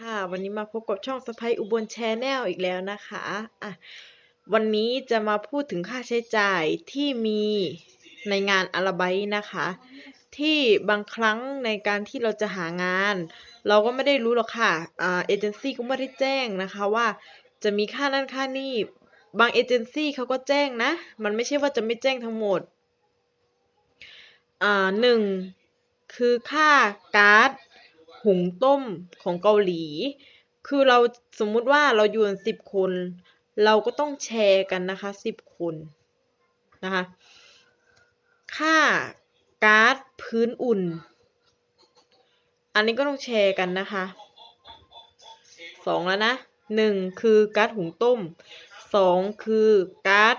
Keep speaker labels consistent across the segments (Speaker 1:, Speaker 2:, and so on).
Speaker 1: ค่ะ วันนี้มาพบกับช่องสะใภ้อุบลแชนแนลอีกแล้วนะคะอะวันนี้จะมาพูดถึงค่าใช้จ่ายที่มีในงานอาราไบต์นะคะ ที่บางครั้งในการที่เราจะหางาน เราก็ไม่ได้รู้หรอกค่ะอ่าเอเจนซี่ก็ไม่ได้แจ้งนะคะว่าจะมีค่านั่นค่านี่บางเอเจนซี่เขาก็แจ้งนะ มันไม่ใช่ว่าจะไม่แจ้งทั้งหมดอ่าหนึ่งคือค่าการ์ด หุงต้มของเกาหลี คือเราสมมุติว่าเราอยู่กันสิบคน เราก็ต้องแชร์กันนะคะสิบคนนะคะค่าก๊าร์ดพื้นอุ่น อันนี้ก็ต้องแชร์กันนะคะสองแล้วนะหนึ่งคือก๊าร์ดหุงต้มสองคือก๊าร์ด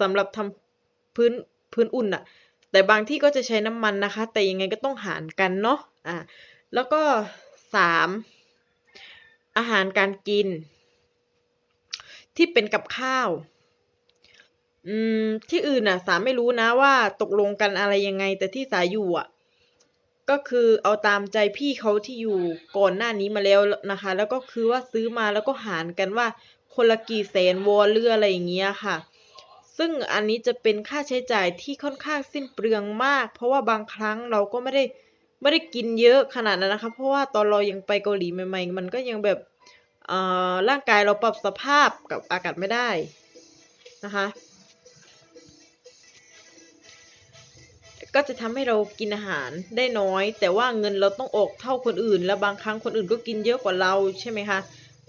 Speaker 1: สำหรับทำพื้นพื้นอุ่นอะแต่บางที่ก็จะใช้น้ำมันนะคะ แต่ยังไงก็ต้องหารกันเนาะอ่า แล้วก็สามอาหารการกิน ที่เป็นกับข้าว อืม ที่อื่นน่ะ สามไม่รู้นะว่าตกลงกันอะไรยังไง แต่ที่สายอยู่อะ ก็คือเอาตามใจพี่เขาที่อยู่ก่อนหน้านี้มาแล้วนะคะ แล้วก็คือว่าซื้อมาแล้วก็หารกันว่า คนละกี่แสนวอนหรืออะไรอย่างเงี้ยค่ะ ซึ่งอันนี้จะเป็นค่าใช้จ่ายที่ค่อนข้างสิ้นเปลืองมาก เพราะว่าบางครั้งเราก็ไม่ได้ ไม่ได้กินเยอะขนาดนั้นนะคะ เพราะว่าตอนเรายังไปเกาหลีใหม่ ๆ มันก็ยังแบบอ่อร่างกายเราปรับสภาพกับอากาศไม่ได้นะคะก็จะทำให้เรากินอาหารได้น้อย แต่ว่าเงินเราต้องออกเท่าคนอื่น แล้วบางครั้งคนอื่นก็กินเยอะกว่าเราใช่ไหมคะ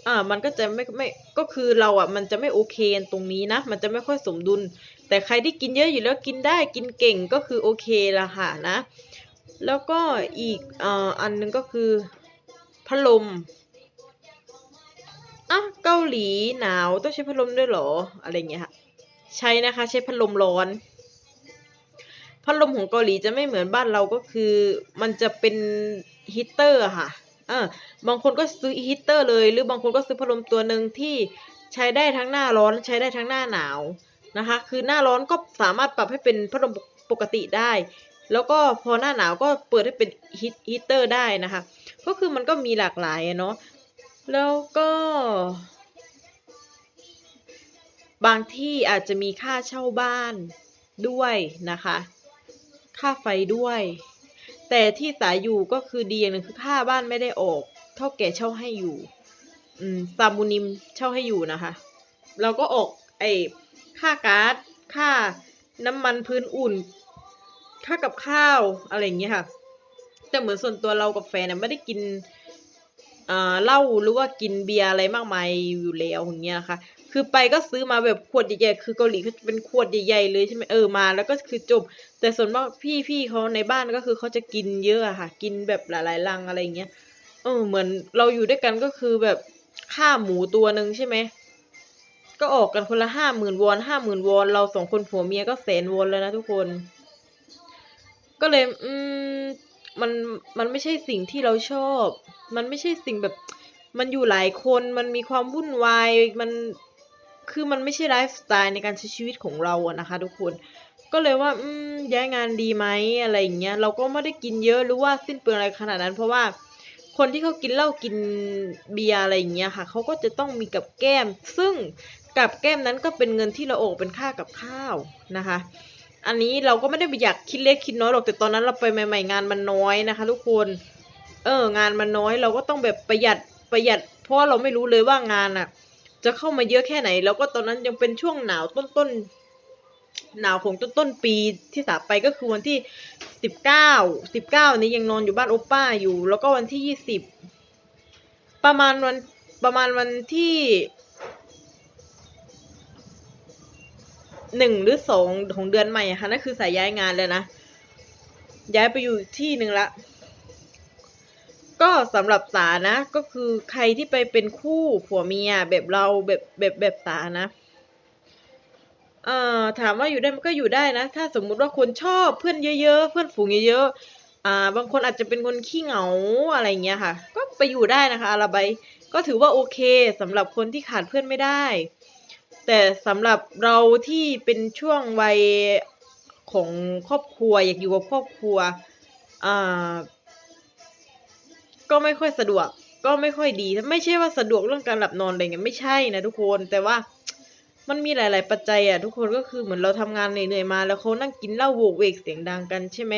Speaker 1: อ่ามันก็จะไม่ไม่ก็คือเราอะมันจะไม่โอเคตรงนี้นะ มันจะไม่ค่อยสมดุล แต่ใครที่กินเยอะอยู่แล้วกินได้กินเก่งก็คือโอเคละค่ะนะ แล้วก็อีกออันหนึงก็คือพัดลมอะเกาหลีหนาวต้องใช้พัดลมด้วยเหรอ อะไรเงี้ยค่ะ ใช้นะคะใช้พัดลมร้อน พัดลมของเกาหลีจะไม่เหมือนบ้านเราก็คือ มันจะเป็นฮีเตอร์ค่ะเออบางคนก็ซื้อฮีเตอร์เลย หรือบางคนก็ซื้อพัดลมตัวหนึ่งที่ใช้ได้ทั้งหน้าร้อนใช้ได้ทั้งหน้าหนาวนะคะ คือหน้าร้อนก็สามารถปรับให้เป็นพัดลมปกติได้ แล้วก็พอหน้าหนาวก็เปิดให้เป็นฮีทฮีตเตอร์ได้นะคะ ก็คือมันก็มีหลากหลายเนาะแล้วก็ บางที่อาจจะมีค่าเช่าบ้านด้วยนะคะ ค่าไฟด้วย แต่ที่สายอยู่ก็คือดีอย่างหนึ่งคือค่าบ้านไม่ได้ออก เท่าแก่เช่าให้อยู่ อืมซาบูนิมเช่าให้อยู่นะคะ เราก็ออกไอ้ค่าก๊าซค่าน้ำมันพื้นอุ่น ค่ากับข้าวอะไรอย่างเงี้ยค่ะ แต่เหมือนส่วนตัวเรากับแฟนไม่ได้กินอ่าเหล้าหรือว่ากินเบียร์อะไรมากมายอยู่แล้วอย่างเงี้ยนะคะ คือไปก็ซื้อมาแบบขวดใหญ่ๆ คือเกาหลีเขาจะเป็นขวดใหญ่ๆเลยใช่ไหมเออมาแล้วก็คือจบ แต่ส่วนมากพี่พี่เขาในบ้านก็คือเขาจะกินเยอะอะค่ะ กินแบบหลายๆลังอะไรอย่างเงี้ย เออเหมือนเราอยู่ด้วยกันก็คือแบบค่าหมูตัวหนึ่งใช่ไหม ก็ออกกันคนละห้าหมื่นวอนห้าหมื่นวอน เราสองคนผัวเมียก็แสนวอนแล้วนะทุกคน ก็เลย อืม มัน มันไม่ใช่สิ่งที่เราชอบ มันไม่ใช่สิ่งแบบ มันอยู่หลายคน มันมีความวุ่นวาย มัน คือมันไม่ใช่ไลฟ์สไตล์ในการใช้ชีวิตของเราอะนะคะทุกคน ก็เลยว่า อืม ย้ายงานดีไหมอะไรอย่างเงี้ย เราก็ไม่ได้กินเยอะหรือว่าสิ้นเปลืองอะไรขนาดนั้น เพราะว่าคนที่เขากินเหล้ากินเบียร์อะไรอย่างเงี้ยค่ะ เขาก็จะต้องมีกับแก้ม ซึ่งกับแก้มนั้นก็เป็นเงินที่เราออกเป็นค่ากับข้าวนะคะ อันนี้เราก็ไม่ได้ไปอยากคิดเล็กคิดน้อยหรอกแต่ตอนนั้นเราไปใหม่ ๆ งานมันน้อยนะคะ ทุกคน เอองานมันน้อยเราก็ต้องแบบประหยัดประหยัด เพราะว่าเราไม่รู้เลยว่างานอะ จะเข้ามาเยอะแค่ไหน แล้วก็ตอนนั้นยังเป็นช่วงหนาวต้นๆหนาวของต้นต้นปีที่สาไปก็คือวันที่สิบเก้าสิบเก้านี้ยังนอนอยู่บ้านโอป้าอยู่ แล้วก็วันที่ยี่สิบประมาณวันประมาณวันที่ หนึ่งหรือสองของเดือนใหม่ค่ะนั่นคือสายย้ายงานเลยนะ ย้ายไปอยู่ที่หนึ่งละ ก็สำหรับสานะ ก็คือใครที่ไปเป็นคู่ผัวเมียแบบเราแบบแบบแบบสานะเอ่อถามว่าอยู่ได้มันก็อยู่ได้นะ ถ้าสมมุติว่าคนชอบเพื่อนเยอะ ๆ เพื่อนฝูงเยอะๆอ่า บางคนอาจจะเป็นคนขี้เหงาอะไรเงี้ยค่ะ ก็ไปอยู่ได้นะคะอาราไบก็ถือว่าโอเคสำหรับคนที่ขาดเพื่อนไม่ได้ แต่สำหรับเราที่เป็นช่วงวัยของครอบครัวอยากอยู่กับครอบครัวอ่าก็ไม่ค่อยสะดวก ก็ไม่ค่อยดี ไม่ใช่ว่าสะดวกเรื่องการหลับนอนอะไรเงี้ยไม่ใช่นะทุกคนแต่ว่ามันมีหลาย ๆ ปัจจัยอะทุกคนก็คือเหมือนเราทำงานเหนื่อยๆมา แล้วเขานั่งกินเหล้าโวกเวกเสียงดังกันใช่ไหม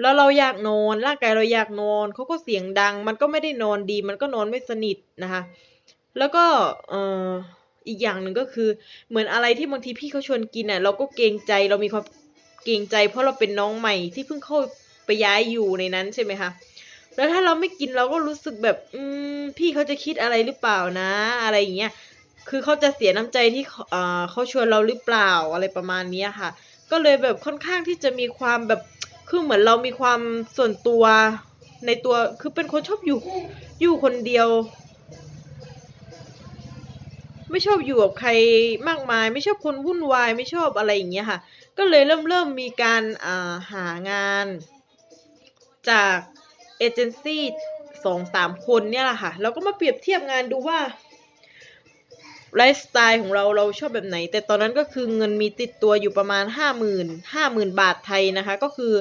Speaker 1: แล้วเราอยากนอนร่างกายเราอยากนอนเขาก็เสียงดัง มันก็ไม่ได้นอนดี มันก็นอนไม่สนิทนะคะ แล้วก็เอ่อ อีกอย่างหนึ่งก็คือ เหมือนอะไรที่บางทีพี่เขาชวนกินอะ เราก็เกรงใจเรามีความเกรงใจ เพราะเราเป็นน้องใหม่ที่เพิ่งเข้าไปย้ายอยู่ในนั้นใช่ไหมคะแล้วถ้าเราไม่กินเราก็รู้สึกแบบ อืมพี่เขาจะคิดอะไรหรือเปล่านะ อะไรอย่างเงี้ยคือเขาจะเสียน้ำใจที่เอ่อเขาชวนเราหรือเปล่าอะไรประมาณเนี้ค่ะ ก็เลยแบบค่อนข้างที่จะมีความแบบคือเหมือนเรามีความส่วนตัวในตัวคือเป็นคนชอบอยู่อยู่คนเดียว ไม่ชอบอยู่กับใครมากมาย ไม่ชอบคนวุ่นวายไม่ชอบอะไรอย่างเงี้ยค่ะ ก็เลยเริ่มเริ่มมีการาหางานจากเอเจนซี่สองสามคนเนี่ยแหละค่ะ เราก็มาเปรียบเทียบงานดูว่าไลฟ์สไตล์ของเราเราชอบแบบไหน แต่ตอนนั้นก็คือเงินมีติดตัวอยู่ประมาณห้าหมื่นห้าหมื่นบาทไทยนะคะ ก็คือ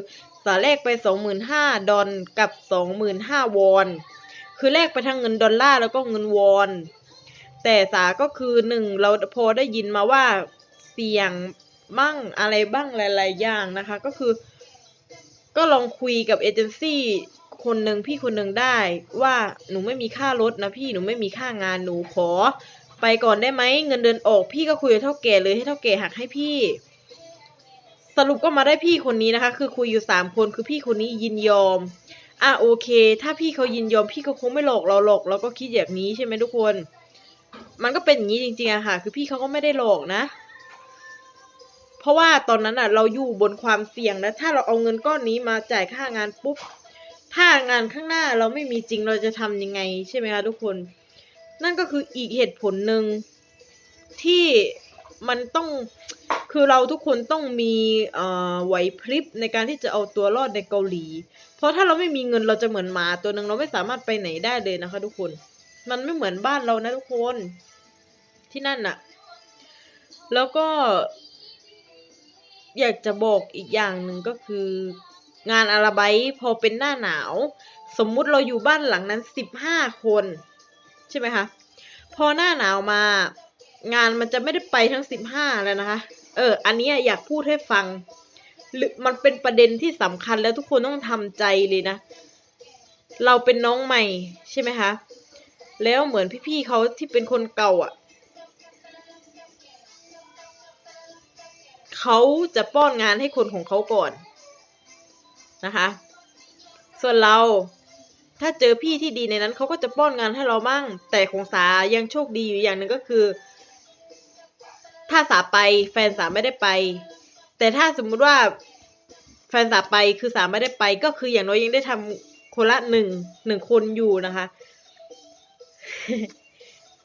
Speaker 1: สาแรกไปสองหมื่นห้าดอลกับสองหมื่นห้าวอน คือแลกไปทั้งเงินดอลลาร์แล้วก็เงินวอน แต่สาก็คือหนึ่งเราพอได้ยินมาว่าเสี่ยงบ้างอะไรบ้างหลาย ๆ อย่างนะคะ ก็คือ ก็ลองคุยกับเอเจนซี่คนหนึ่งพี่คนหนึ่งได้ว่าหนูไม่มีค่ารถนะพี่หนูไม่มีค่างานหนูขอ ไปก่อนได้ไหมเงินเดือนออก พี่ก็คุยกับเท่าแก่เลยให้เท่าแก่หักให้พี่ สรุปก็มาได้พี่คนนี้นะคะ คือคุยอยู่สามคนคือพี่คนนี้ยินยอมอะโอเค ถ้าพี่เขายินยอมพี่ก็คงไม่หลอกเราหรอกเราก็คิดอย่างนี้ใช่ไหมทุกคน มันก็เป็นอย่างนี้จริงๆอะค่ะ คือพี่เขาก็ไม่ได้หลอกนะ เพราะว่าตอนนั้นอะเราอยู่บนความเสี่ยงนะถ้าเราเอาเงินก้อนนี้มาจ่ายค่างานปุ๊บ ถ้างานข้างหน้าเราไม่มีจริงเราจะทำยังไงใช่ไหมคะทุกคน นั่นก็คืออีกเหตุผลหนึ่งที่มันต้องคือเราทุกคนต้องมีไหวพริบในการที่จะเอาตัวรอดในเกาหลี เพราะถ้าเราไม่มีเงินเราจะเหมือนหมาตัวหนึ่งเราไม่สามารถไปไหนได้เลยนะคะทุกคน มันไม่เหมือนบ้านเรานะทุกคน ที่นั่นน่ะแล้วก็ อยากจะบอกอีกอย่างหนึ่งก็คืองานอาราไบพอเป็นหน้าหนาว สมมุติเราอยู่บ้านหลังนั้นสิบห้าคน ใช่ไหมคะ พอหน้าหนาวมา งานมันจะไม่ได้ไปทั้งสิบห้าแล้วนะคะ เออ อันนี้อยากพูดให้ฟังหรือมันเป็นประเด็นที่สำคัญแล้วทุกคนต้องทำใจเลยนะ เราเป็นน้องใหม่ใช่ไหมคะ แล้วเหมือนพี่ๆเขาที่เป็นคนเก่าอะเขาจะป้อนงานให้คนของเขาก่อนนะคะ ส่วนเราถ้าเจอพี่ที่ดีในนั้นเขาก็จะป้อนงานให้เราบ้าง แต่ของสายังโชคดีอยู่อย่างหนึ่งก็คือ ถ้าสาไปแฟนสาไม่ได้ไป แต่ถ้าสมมุติว่าแฟนสาไปคือสาไม่ได้ไปก็คืออย่างน้อยยังได้ทำคนละหนึ่งหนึ่งคนอยู่นะคะ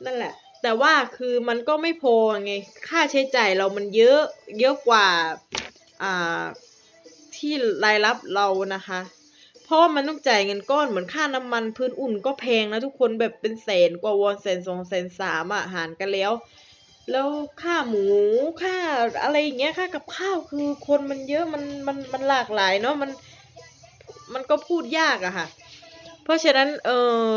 Speaker 1: นั่นแหละ แต่ว่าคือมันก็ไม่พอไง ค่าใช้จ่ายเรามันเยอะเยอะกว่าอ่าที่รายรับเรานะคะ เพราะว่ามันต้องจ่ายเงินก้อนเหมือนค่าน้ำมันพื้นอุ่นก็แพงนะทุกคนแบบเป็นแสนกว่าวอนแสนสองแสนสามอะหารกันแล้ว แล้วค่าหมูค่าอะไรอย่างเงี้ยค่ากับข้าวคือคนมันเยอะมันมันมันหลากหลายเนาะมันมันก็พูดยากอะค่ะ เพราะฉะนั้นเออ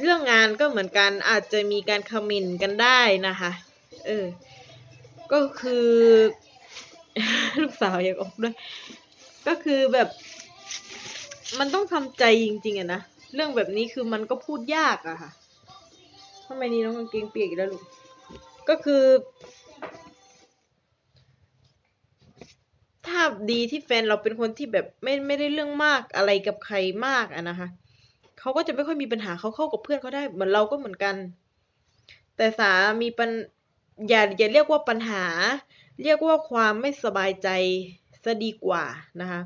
Speaker 1: เรื่องงานก็เหมือนกันอาจจะมีการคอมเมนต์กันได้นะคะ เออ ก็คือ ลูกสาวอยากออกด้วย ก็คือแบบ มันต้องทำใจจริงๆอะนะ เรื่องแบบนี้คือมันก็พูดยากอะค่ะทำไมนี่น้องกางเกงเปียกอีกแล้วลูก ก็คือ ถ้าดีที่แฟนเราเป็นคนที่แบบไม่ไม่ได้เรื่องมากอะไรกับใครมากอะนะคะ เขาก็จะไม่ค่อยมีปัญหาเขาเข้ากับเพื่อนเขาได้เหมือนเราก็เหมือนกัน แต่สามีปัญอย่าอย่าเรียกว่าปัญหา เรียกว่าความไม่สบายใจซะดีกว่านะคะ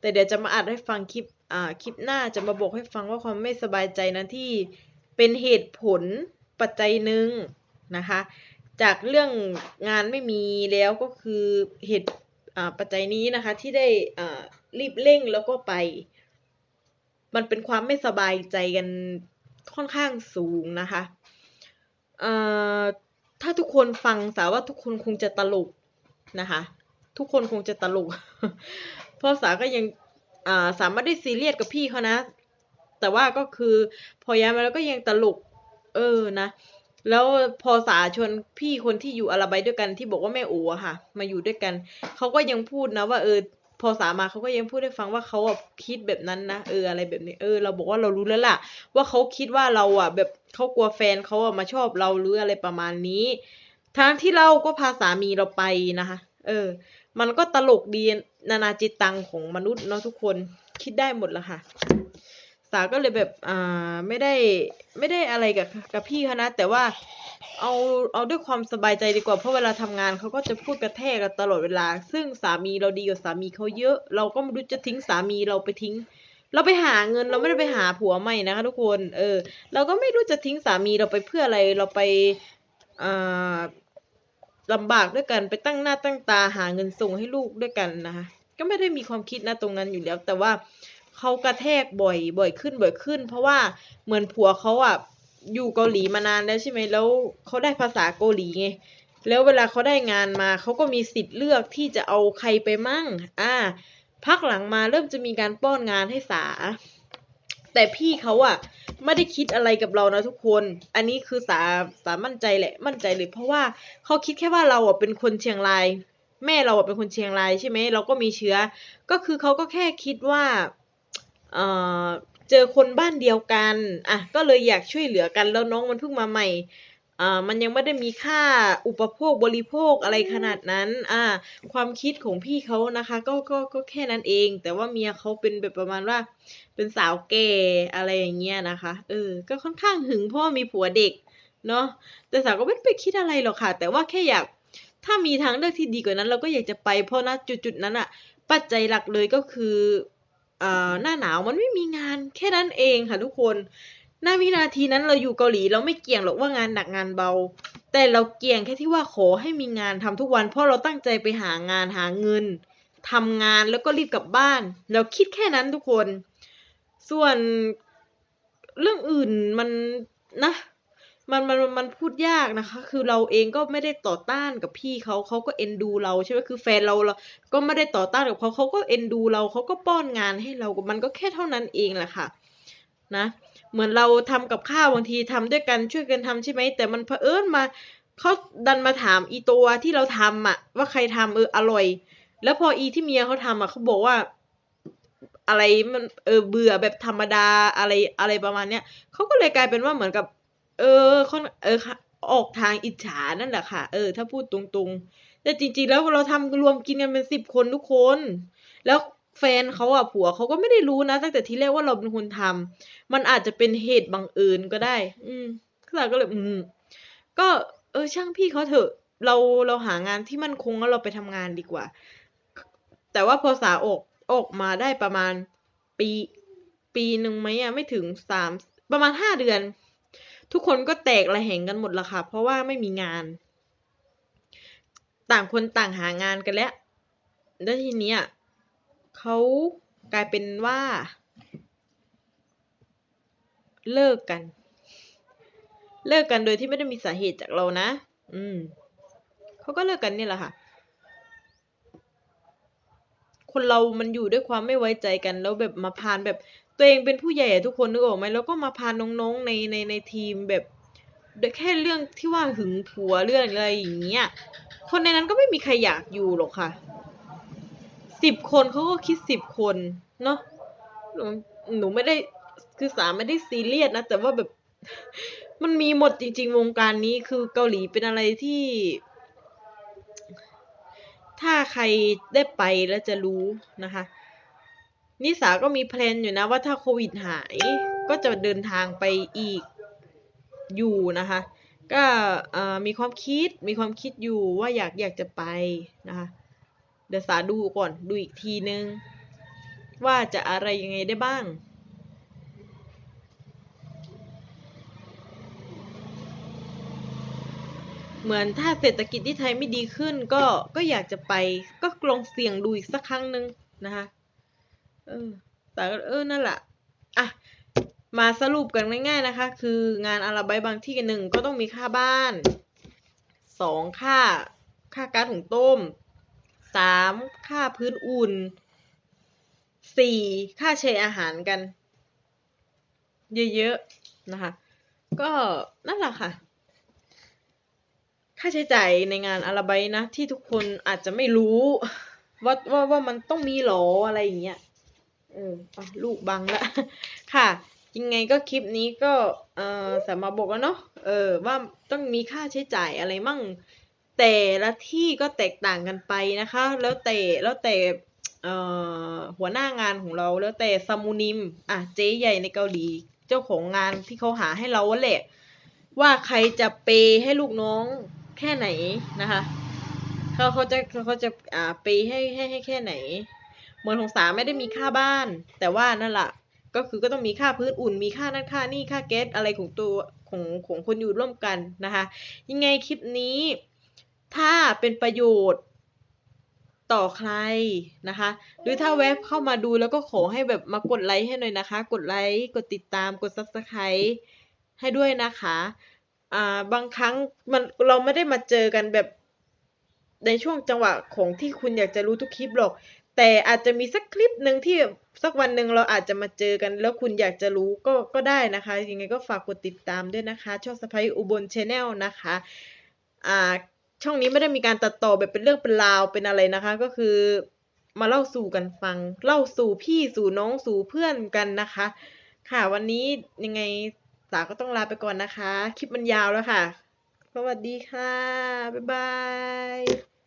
Speaker 1: แต่เดี๋ยวจะมาอัดให้ฟังคลิปอ่าคลิปหน้าจะมาบอกให้ฟังว่าความไม่สบายใจนั้นที่เป็นเหตุผลปัจจัยหนึ่งนะคะ จากเรื่องงานไม่มีแล้วก็คือเหตุอ่าปัจจัยนี้นะคะที่ได้อ่ารีบเร่งแล้วก็ไป มันเป็นความไม่สบายใจกันค่อนข้างสูงนะคะเอ่อถ้าทุกคนฟังสาว่าทุกคนคงจะตลกนะคะ ทุกคนคงจะตลก เพราะสาก็ยังสามารถได้ซีเรียสกับพี่เขานะ แต่ว่าก็คือพอย้ายมาแล้วก็ยังตลก เออนะ แล้วพอสาชวนพี่คนที่อยู่อาราไบด้วยกันที่บอกว่าแม่โอ๋ค่ะ มาอยู่ด้วยกัน เขาก็ยังพูดนะว่าเออ พอสามาเขาก็ยังพูดให้ฟังว่าเขาอะคิดแบบนั้นนะเอออะไรแบบนี้เออเราบอกว่าเรารู้แล้วล่ะ ว่าเขาคิดว่าเราอะ แบบเขากลัวแฟนเขาอะมาชอบเราหรืออะไรประมาณนี้ทั้งที่เราก็พาสามีเราไปนะคะ เออ มันก็ตลกดีนานาจิตตังของมนุษย์เนาะทุกคนคิดได้หมดล้วค่ะ สาก็เลยแบบอ่าไม่ได้ไม่ได้อะไรกับกับพี่เขานะแต่ว่า เอาเอาด้วยความสบายใจดีกว่าเพราะเวลาทำงานเขาก็จะพูดกระแทกกันตลอดเวลา ซึ่งสามีเราดีกว่าสามีเขาเยอะ เราก็ไม่รู้จะทิ้งสามีเราไปทิ้ง เราไปหาเงินเราไม่ได้ไปหาผัวใหม่นะคะทุกคนเออ เราก็ไม่รู้จะทิ้งสามีเราไปเพื่ออะไรเราไปอ่าลำบากด้วยกันไปตั้งหน้าตั้งตาหาเงินส่งให้ลูกด้วยกันนะคะก็ไม่ได้มีความคิดนะตรงนั้นอยู่แล้ว แต่ว่าเขากระแทกบ่อยบ่อยขึ้นบ่อยขึ้น เพราะว่าเหมือนผัวเขาอะ อยู่เกาหลีมานานแล้วใช่ไหมแล้วเขาได้ภาษาเกาหลีไงแล้วเวลาเขาได้งานมาเขาก็มีสิทธิ์เลือกที่จะเอาใครไปมั่ง อ่า พักหลังมาเริ่มจะมีการป้อนงานให้สา แต่พี่เขาอะไม่ได้คิดอะไรกับเรานะทุกคน อันนี้คือสาสามั่นใจแหละมั่นใจเลย เพราะว่าเขาคิดแค่ว่าเราอะเป็นคนเชียงราย แม่เราอะเป็นคนเชียงรายใช่ไหมเราก็มีเชื้อ ก็คือเขาก็แค่คิดว่าเอ่อ เจอคนบ้านเดียวกันอะก็เลยอยากช่วยเหลือกันแล้วน้องมันเพิ่งมาใหม่อ่ามันยังไม่ได้มีค่าอุปโภคบริโภคอะไรขนาดนั้นอ่าความคิดของพี่เขานะคะ ก็ก็ก็แค่นั้นเอง แต่ว่าเมียเขาเป็นแบบประมาณว่า เป็นสาวแก่อะไรอย่างเงี้ยนะคะเออก็ค่อนข้างหึงเพราะว่ามีผัวเด็กเนาะแต่สาวก็ไม่ไปคิดอะไรหรอกค่ะ แต่ว่าแค่อยากถ้ามีทางเลือกที่ดีกว่านั้น เราก็อยากจะไปเพราะณจุดๆนั้นอะปัจจัยหลักเลยก็คือ หน้าหนาวมันไม่มีงานแค่นั้นเองค่ะทุกคนณวินาทีนั้นเราอยู่เกาหลีเราไม่เกี่ยงหรอกว่างานหนักงานเบา แต่เราเกี่ยงแค่ที่ว่าขอให้มีงานทำทุกวัน เพราะเราตั้งใจไปหางานหาเงินทำงานแล้วก็รีบกลับบ้าน เราคิดแค่นั้นทุกคน ส่วนเรื่องอื่นมันนะ มันมันมันพูดยากนะคะ คือเราเองก็ไม่ได้ต่อต้านกับพี่เขาเขาก็เอ็นดูเราใช่ไหมคือแฟนเราเราก็ไม่ได้ต่อต้านกับเขาเขาก็เอ็นดูเราเขาก็ป้อนงานให้เรา มันก็แค่เท่านั้นเองแหละค่ะ นะ เหมือนเราทำกับข้าวบางทีทำด้วยกันช่วยกันทำใช่ไหมแต่มันเผอิญมาเขาดันมาถามอีตัวที่เราทำอะ ว่าใครทำเอออร่อย แล้วพออีที่เมียเขาทำอะเขาบอกว่าอะไรมันเออเบื่อแบบธรรมดาอะไรอะไรประมาณเนี้ยเขาก็เลยกลายเป็นว่าเหมือนกับ เออเขาเออออกทางอิจฉานั่นแหละค่ะ เออ ถ้าพูดตรงๆ แต่จริง ๆ แล้วเราทำรวมกินกันเป็นสิบคนทุกคน แล้วแฟนเขาอะผัวเขาก็ไม่ได้รู้นะตั้งแต่ทีแรกว่าเราเป็นคนทำมันอาจจะเป็นเหตุบังเอิญก็ได้ อืมเราก็เลย อืม ก็ เออ ช่างพี่เขาเถอะ เราเราหางานที่มั่นคงแล้วเราไปทำงานดีกว่า แต่ว่าพอสาออกออกมาได้ประมาณปี ปีหนึ่งไหมอะไม่ถึงสามประมาณห้าเดือน ทุกคนก็แตกระแหงกันหมดละค่ะ เพราะว่าไม่มีงาน ต่างคนต่างหางานกันแล้ว แล้วทีเนี้ยเขากลายเป็นว่า เลิกกัน เลิกกันโดยที่ไม่ได้มีสาเหตุจากเรานะ อืมเขาก็เลิกกันนี่แหละค่ะ คนเรามันอยู่ด้วยความไม่ไว้ใจกันแล้วแบบมาพานแบบ ตัวเองเป็นผู้ใหญ่ทุกคนนึกออกไหมแล้วก็มาพาน้องๆในในในทีมแบบแค่เรื่องที่ว่าหึงผัวเรื่องอะไรอย่างเงี้ยคนในนั้นก็ไม่มีใครอยากอยู่หรอกค่ะสิบคนเขาก็คิดสิบคนเนาะหนูหนูไม่ได้คือสามไม่ได้ซีเรียสนะ แต่ว่าแบบมันมีหมดจริง ๆ วงการนี้คือเกาหลีเป็นอะไรที่ ถ้าใครได้ไปแล้วจะรู้นะคะ นิสาก็มีแพลนอยู่นะว่าถ้าโควิดหายก็จะเดินทางไปอีกอยู่นะคะ ก็มีความคิดมีความคิดอยู่ว่าอยากอยากจะไปนะคะเดี๋ยวสาดูก่อนดูอีกทีนึง ว่าจะอะไรยังไงได้บ้างเหมือนถ้าเศรษฐกิจที่ไทยไม่ดีขึ้นก็ก็อยากจะไปก็ลองเสี่ยงดูอีกสักครั้งหนึ่งนะคะ เออแต่เออนั่นแหละอะมาสรุปกันง่ายๆนะคะ คืองานอาราไบางที่กันหนึ่งก็ต้องมีค่าบ้านสองค่าค่าก๊าซหุงต้มสามค่าพื้นอุ่นสี่ค่าแชร์อาหารกัน เยอะๆนะคะ ก็นั่นแหละค่ะ ค่าใช้จ่ายในงานอาราไบนะที่ทุกคนอาจจะไม่รู้ว่าว่าว่ามันต้องมีหรออะไรอย่างเงี้ย เอออะลูกบังละค่ะ ยังไงก็คลิปนี้ก็เอ่อสามารถบอกแล้วเนาะเออว่าต้องมีค่าใช้จ่ายอะไรมั่ง แต่ละที่ก็แตกต่างกันไปนะคะ แล้วแต่แล้วแต่เอ่อหัวหน้างานของเราแล้วแต่ซามูนิมอะเจ๊ใหญ่ในเกาหลีเจ้าของงานที่เขาหาให้เราแหละ ว่าใครจะเปย์ให้ลูกน้องแค่ไหนนะคะเขาเขาจะเขาจะอ่าเปย์ให้ให้ให้แค่ไหน เหมือนของสาไม่ได้มีค่าบ้าน แต่ว่านั่นแหละก็คือก็ต้องมีค่าพื้นอุ่น มีค่านั่นค่านี่ค่าแก๊สอะไรของตัวของของคนอยู่ร่วมกันนะคะ ยังไงคลิปนี้ ถ้าเป็นประโยชน์ต่อใครนะคะ หรือถ้าแวบเข้ามาดูแล้วก็ขอให้แบบมากดไลค์ให้หน่อยนะคะ กดไลค์ กดติดตาม กด subscribe ให้ด้วยนะคะ อ่า บางครั้งมันเราไม่ได้มาเจอกันแบบในช่วงจังหวะของที่คุณอยากจะรู้ทุกคลิปหรอก แต่อาจจะมีสักคลิปหนึ่งที่สักวันหนึ่งเราอาจจะมาเจอกันแล้วคุณอยากจะรู้ก็ก็ได้นะคะ ยังไงก็ฝากกดติดตามด้วยนะคะ ช่องสไปอุบลชาแนลนะคะอ่าช่องนี้ไม่ได้มีการตัดต่อแบบเป็นเรื่องเป็นราวเป็นอะไรนะคะ ก็คือมาเล่าสู่กันฟัง เล่าสู่พี่สู่น้องสู่เพื่อนกันนะคะ ค่ะวันนี้ยังไงสาก็ต้องลาไปก่อนนะคะ คลิปมันยาวแล้วค่ะ สวัสดีค่ะ บ๊ายบาย